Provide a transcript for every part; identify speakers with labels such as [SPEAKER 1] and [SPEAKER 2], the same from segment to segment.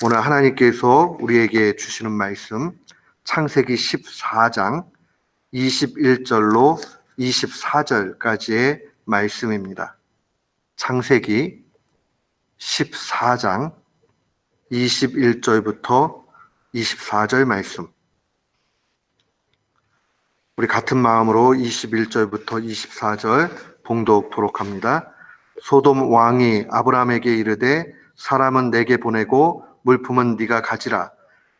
[SPEAKER 1] 오늘 하나님께서 우리에게 주시는 말씀 창세기 14장 21절로 24절까지의 말씀입니다. 창세기 14장 21절부터 24절 말씀. 우리 같은 마음으로 21절부터 24절 봉독토록 합니다. 소돔 왕이 아브라함에게 이르되 사람은 내게 보내고 물품은 네가 가지라.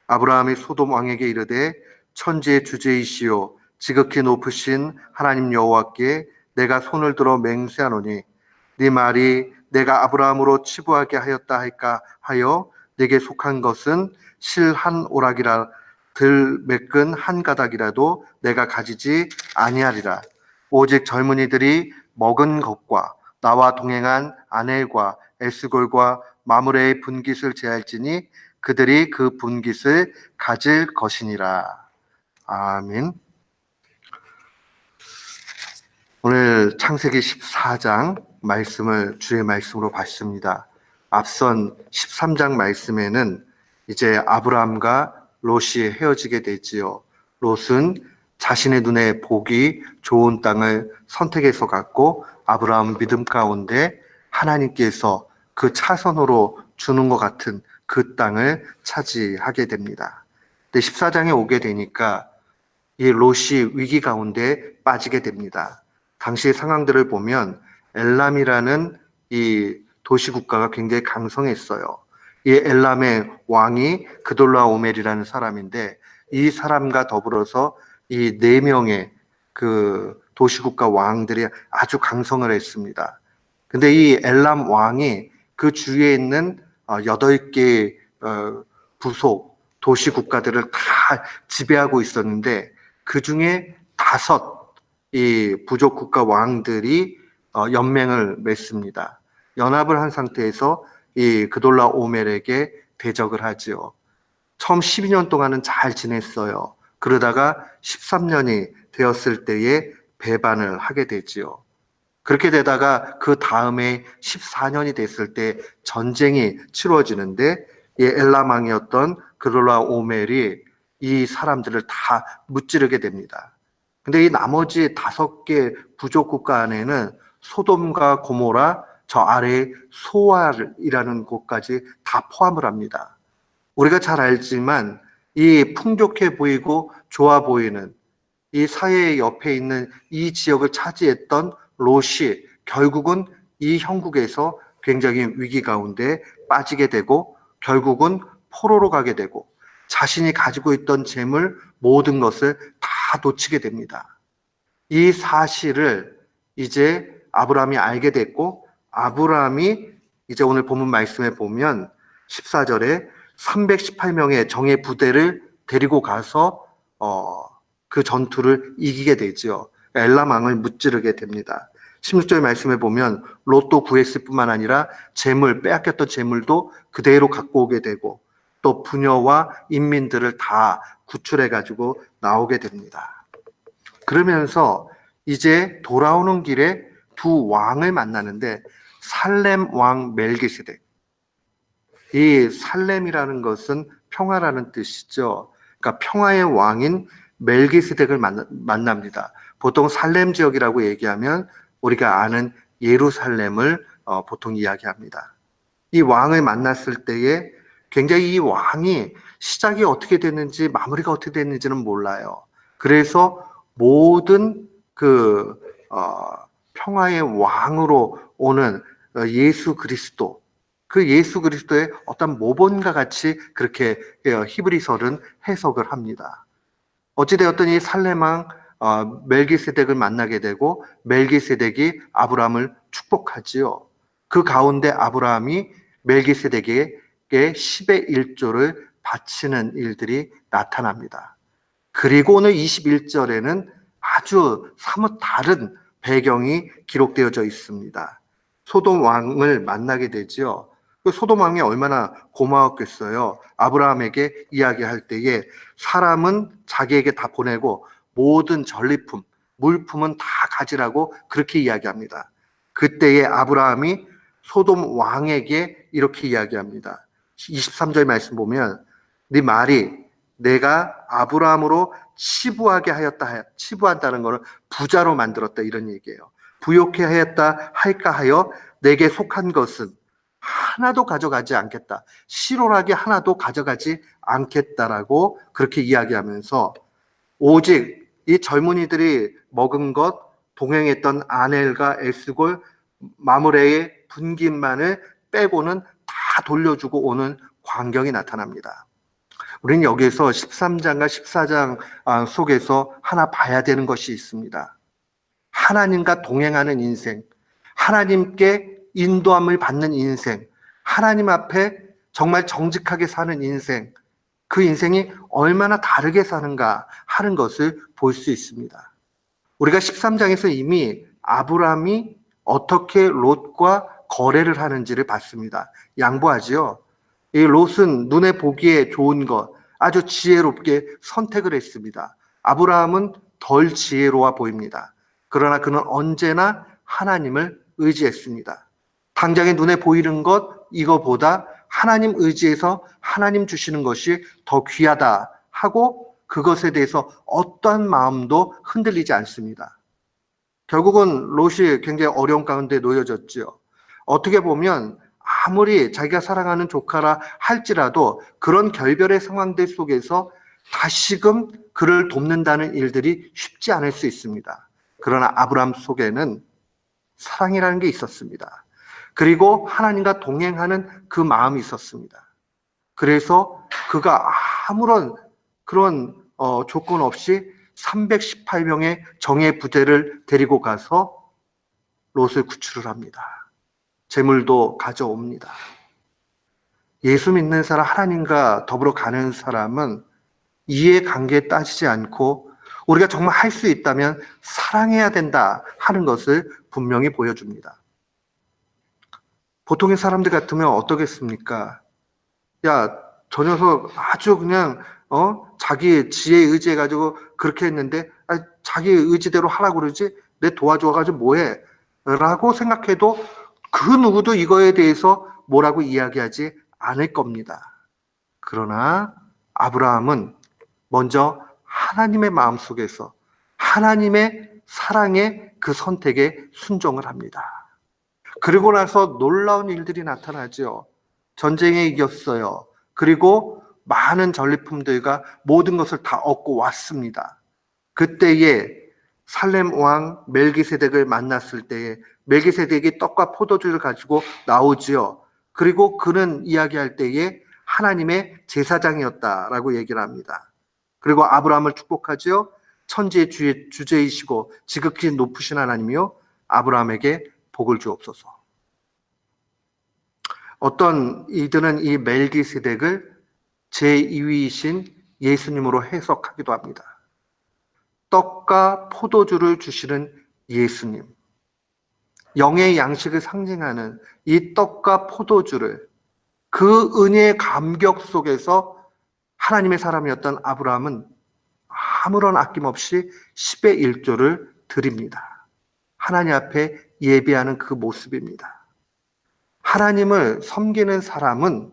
[SPEAKER 1] 아브라함이 소돔 왕에게 이르되 천지의 주제이시요 지극히 높으신 하나님 여호와께 내가 손을 들어 맹세하노니 네 말이 내가 아브라함으로 치부하게 하였다 할까 하여 내게 속한 것은 실 한 오락이라 들 매끈 한 가닥이라도 내가 가지지 아니하리라. 오직 젊은이들이 먹은 것과 나와 동행한 아넬과 에스골과 마므레의 분깃을 제할지니 그들이 그 분깃을 가질 것이니라. 아멘. 오늘 창세기 14장 말씀을 주의 말씀으로 봤습니다. 앞선 13장 말씀에는 이제 아브라함과 롯이 헤어지게 되지요. 롯은 자신의 눈에 보기 좋은 땅을 선택해서 갔고 아브라함 믿음 가운데 하나님께서 그 차선으로 주는 것 같은 그 땅을 차지하게 됩니다. 근데 14장에 오게 되니까 이 롯이 위기 가운데 빠지게 됩니다. 당시 상황들을 보면 엘람이라는 이 도시 국가가 굉장히 강성했어요. 이 엘람의 왕이 그돌라 오멜이라는 사람인데 이 사람과 더불어서 이 네 명의 그 도시 국가 왕들이 아주 강성을 했습니다. 근데 이 엘람 왕이 그 주위에 있는 어, 여덟 개 어, 부속 도시 국가들을 다 지배하고 있었는데 그 중에 다섯 이 부족 국가 왕들이 어, 연맹을 맺습니다. 연합을 한 상태에서 이 그돌라 오멜에게 대적을 하지요. 처음 12년 동안은 잘 지냈어요. 그러다가 13년이 되었을 때에 배반을 하게 되지요. 그렇게 되다가 그 다음에 14년이 됐을 때 전쟁이 치루어지는데 이 엘라망이었던 그돌라 오멜이 이 사람들을 다 무찌르게 됩니다. 근데 이 나머지 다섯 개 부족 국가 안에는 소돔과 고모라 저 아래 소알이라는 곳까지 다 포함을 합니다. 우리가 잘 알지만 이 풍족해 보이고 좋아 보이는 이 사회 옆에 있는 이 지역을 차지했던 롯이 결국은 이 형국에서 굉장히 위기 가운데 빠지게 되고 결국은 포로로 가게 되고 자신이 가지고 있던 재물 모든 것을 다 놓치게 됩니다. 이 사실을 이제 아브라함이 알게 됐고 아브라함이 이제 오늘 본문 말씀에 보면 14절에 318명의 정예 부대를 데리고 가서 어, 그 전투를 이기게 되죠. 엘라망을 무찌르게 됩니다. 16절 말씀에 보면 롯도 구했을 뿐만 아니라 재물 빼앗겼던 재물도 그대로 갖고 오게 되고 또 부녀와 인민들을 다 구출해 가지고 나오게 됩니다. 그러면서 이제 돌아오는 길에 두 왕을 만나는데 살렘 왕 멜기세덱. 이 살렘이라는 것은 평화라는 뜻이죠. 그러니까 평화의 왕인 멜기세덱을 만나, 니다 보통 살렘 지역이라고 얘기하면 우리가 아는 예루살렘을 어, 보통 이야기합니다. 이 왕을 만났을 때에 굉장히 이 왕이 시작이 어떻게 됐는지 마무리가 어떻게 됐는지는 몰라요. 그래서 모든 그 어, 평화의 왕으로 오는 어, 예수 그리스도 그 예수 그리스도의 어떤 모본과 같이 그렇게 어, 히브리서는 해석을 합니다. 어찌되었든 이 살레망 어, 멜기세덱을 만나게 되고 멜기세덱이 아브라함을 축복하지요. 그 가운데 아브라함이 멜기세덱에게 10의 1조를 바치는 일들이 나타납니다. 그리고 오늘 21절에는 아주 사뭇 다른 배경이 기록되어져 있습니다. 소돔 왕을 만나게 되지요. 그 소돔 왕이 얼마나 고마웠겠어요. 아브라함에게 이야기할 때에 사람은 자기에게 다 보내고 모든 전리품, 물품은 다 가지라고 그렇게 이야기합니다. 그때에 아브라함이 소돔 왕에게 이렇게 이야기합니다. 23절 말씀 보면 네 말이 내가 아브라함으로 치부하게 하였다 치부한다는 것을 부자로 만들었다 이런 얘기예요. 부욕해 하였다 할까 하여 내게 속한 것은 하나도 가져가지 않겠다. 실오라게 하나도 가져가지 않겠다라고 그렇게 이야기하면서 오직 이 젊은이들이 먹은 것 동행했던 아넬과 에스골 마무레의 분깃만을 빼고는 다 돌려주고 오는 광경이 나타납니다. 우리는 여기서 13장과 14장 아, 속에서 하나 봐야 되는 것이 있습니다. 하나님과 동행하는 인생, 하나님께 인도함을 받는 인생, 하나님 앞에 정말 정직하게 사는 인생, 그 인생이 얼마나 다르게 사는가 하는 것을 볼 수 있습니다. 우리가 13장에서 이미 아브라함이 어떻게 롯과 거래를 하는지를 봤습니다. 양보하지요. 이 롯은 눈에 보기에 좋은 것, 아주 지혜롭게 선택을 했습니다. 아브라함은 덜 지혜로워 보입니다. 그러나 그는 언제나 하나님을 의지했습니다. 당장에 눈에 보이는 것, 이거보다 하나님 의지해서 하나님 주시는 것이 더 귀하다 하고 그것에 대해서 어떠한 마음도 흔들리지 않습니다. 결국은 롯이 굉장히 어려운 가운데 놓여졌지요. 어떻게 보면 아무리 자기가 사랑하는 조카라 할지라도 그런 결별의 상황들 속에서 다시금 그를 돕는다는 일들이 쉽지 않을 수 있습니다. 그러나 아브람 속에는 사랑이라는 게 있었습니다. 그리고 하나님과 동행하는 그 마음이 있었습니다. 그래서 그가 아무런 그런 어, 조건 없이 318명의 정예 부대를 데리고 가서 롯을 구출을 합니다. 재물도 가져옵니다. 예수 믿는 사람, 하나님과 더불어 가는 사람은 이해 관계에 따지지 않고 우리가 정말 할 수 있다면 사랑해야 된다 하는 것을 분명히 보여줍니다. 보통의 사람들 같으면 어떻겠습니까? 야, 저 녀석 아주 그냥 어 자기 지혜 의지해 가지고 그렇게 했는데 아, 자기 의지대로 하라고 그러지 내 도와줘 가지고 뭐해? 라고 생각해도 그 누구도 이거에 대해서 뭐라고 이야기하지 않을 겁니다. 그러나 아브라함은 먼저 하나님의 마음 속에서 하나님의 사랑의 그 선택에 순종을 합니다. 그리고 나서 놀라운 일들이 나타나죠. 전쟁에 이겼어요. 그리고 많은 전리품들과 모든 것을 다 얻고 왔습니다. 그때에 살렘 왕 멜기세덱을 만났을 때에 멜기세덱이 떡과 포도주를 가지고 나오지요. 그리고 그는 이야기할 때에 하나님의 제사장이었다라고 얘기를 합니다. 그리고 아브라함을 축복하지요. 천지의 주제이시고 지극히 높으신 하나님이요 아브라함에게 복을 주옵소서. 어떤 이들은 이 멜기세덱을 제2위이신 예수님으로 해석하기도 합니다. 떡과 포도주를 주시는 예수님. 영의 양식을 상징하는 이 떡과 포도주를 그 은혜의 감격 속에서 하나님의 사람이었던 아브라함은 아무런 아낌없이 10의 1조를 드립니다. 하나님 앞에 예배하는 그 모습입니다. 하나님을 섬기는 사람은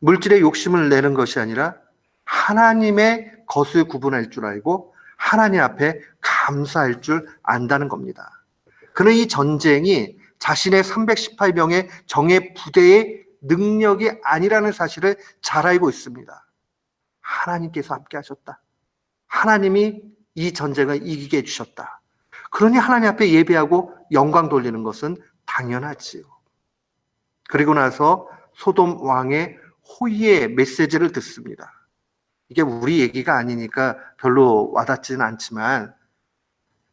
[SPEAKER 1] 물질의 욕심을 내는 것이 아니라 하나님의 것을 구분할 줄 알고 하나님 앞에 감사할 줄 안다는 겁니다. 그는 이 전쟁이 자신의 318명의 정예 부대의 능력이 아니라는 사실을 잘 알고 있습니다. 하나님께서 함께 하셨다. 하나님이 이 전쟁을 이기게 해주셨다. 그러니 하나님 앞에 예배하고 영광 돌리는 것은 당연하지요. 그리고 나서 소돔 왕의 호의의 메시지를 듣습니다. 이게 우리 얘기가 아니니까 별로 와닿지는 않지만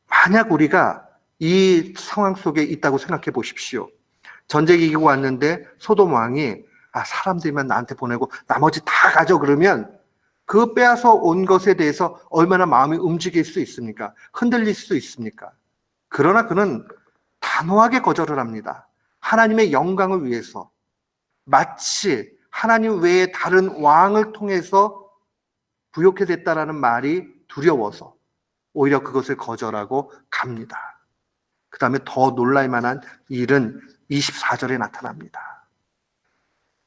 [SPEAKER 1] 만약 우리가 이 상황 속에 있다고 생각해 보십시오. 전쟁이 이기고 왔는데 소돔 왕이 아, 사람들만 나한테 보내고 나머지 다 가져 그러면 그 빼앗아 온 것에 대해서 얼마나 마음이 움직일 수 있습니까? 흔들릴 수 있습니까? 그러나 그는 단호하게 거절을 합니다. 하나님의 영광을 위해서 마치 하나님 외에 다른 왕을 통해서 부욕해 됐다라는 말이 두려워서 오히려 그것을 거절하고 갑니다. 그 다음에 더 놀랄 만한 일은 24절에 나타납니다.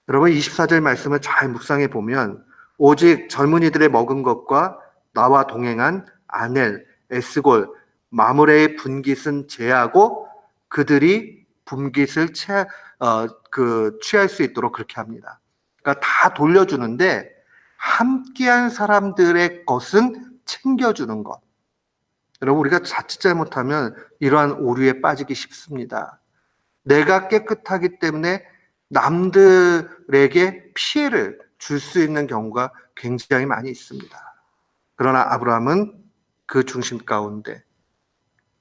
[SPEAKER 1] 여러분 24절 말씀을 잘 묵상해 보면 오직 젊은이들의 먹은 것과 나와 동행한 아넬, 에스골, 마무레의 분깃은 제하고 그들이 분깃을 취하, 어, 그 취할 수 있도록 그렇게 합니다. 그러니까 다 돌려주는데 함께한 사람들의 것은 챙겨주는 것. 여러분 우리가 자칫 잘못하면 이러한 오류에 빠지기 쉽습니다. 내가 깨끗하기 때문에 남들에게 피해를 줄 수 있는 경우가 굉장히 많이 있습니다. 그러나 아브라함은 그 중심 가운데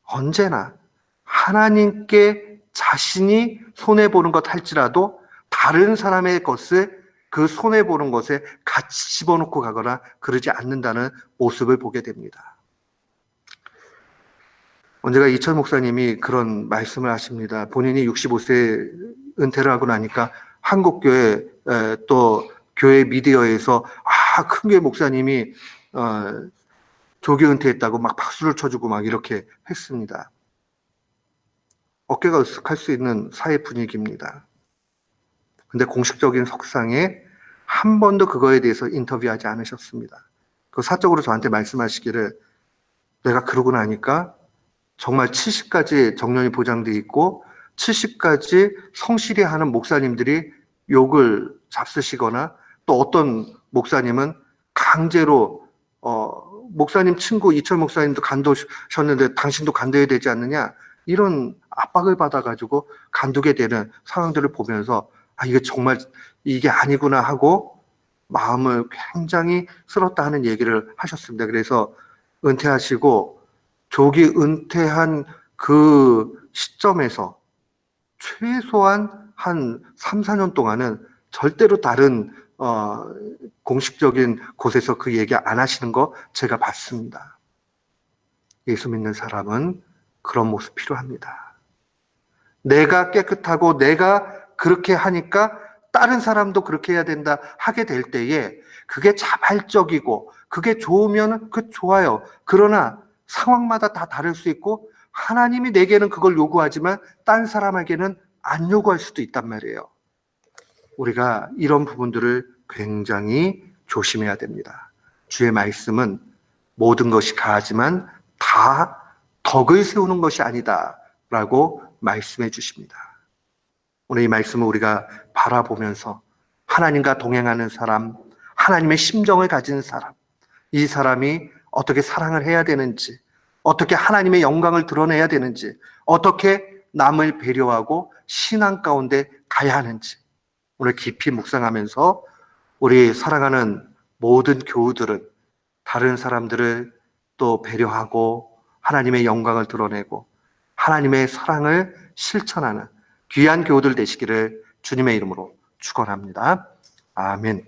[SPEAKER 1] 언제나 하나님께 자신이 손해보는 것 할지라도 다른 사람의 것을 그 손해보는 것에 같이 집어넣고 가거나 그러지 않는다는 모습을 보게 됩니다. 언제가 이철 목사님이 그런 말씀을 하십니다. 본인이 65세 은퇴를 하고 나니까 한국교회 에, 또 교회 미디어에서 아, 큰 교회 목사님이 어, 조기 은퇴했다고 막 박수를 쳐주고 막 이렇게 했습니다. 어깨가 으쓱할 수 있는 사회 분위기입니다. 근데 공식적인 석상에 한 번도 그거에 대해서 인터뷰하지 않으셨습니다. 그 사적으로 저한테 말씀하시기를 내가 그러고 나니까 정말 70까지 정년이 보장돼 있고 70까지 성실히 하는 목사님들이 욕을 잡수시거나 또 어떤 목사님은 강제로 어 목사님 친구 이철 목사님도 간도셨는데 당신도 간도해야 되지 않느냐 이런 압박을 받아가지고 간두게 되는 상황들을 보면서 아 이게 정말 이게 아니구나 하고 마음을 굉장히 쓸었다 하는 얘기를 하셨습니다. 그래서 은퇴하시고 조기 은퇴한 그 시점에서 최소한 한 3, 4년 동안은 절대로 다른 어, 공식적인 곳에서 그 얘기 안 하시는 거 제가 봤습니다. 예수 믿는 사람은 그런 모습 필요합니다. 내가 깨끗하고 내가 그렇게 하니까 다른 사람도 그렇게 해야 된다 하게 될 때에 그게 자발적이고 그게 좋으면 그 좋아요. 그러나 상황마다 다 다를 수 있고 하나님이 내게는 그걸 요구하지만 딴 사람에게는 안 요구할 수도 있단 말이에요. 우리가 이런 부분들을 굉장히 조심해야 됩니다. 주의 말씀은 모든 것이 가하지만 다 덕을 세우는 것이 아니다. 라고 말씀해 주십니다. 오늘 이 말씀을 우리가 바라보면서 하나님과 동행하는 사람, 하나님의 심정을 가진 사람, 이 사람이 어떻게 사랑을 해야 되는지, 어떻게 하나님의 영광을 드러내야 되는지, 어떻게 남을 배려하고 신앙 가운데 가야 하는지, 오늘 깊이 묵상하면서 우리 사랑하는 모든 교우들은 다른 사람들을 또 배려하고 하나님의 영광을 드러내고 하나님의 사랑을 실천하는 귀한 교우들 되시기를 주님의 이름으로 축원합니다. 아멘.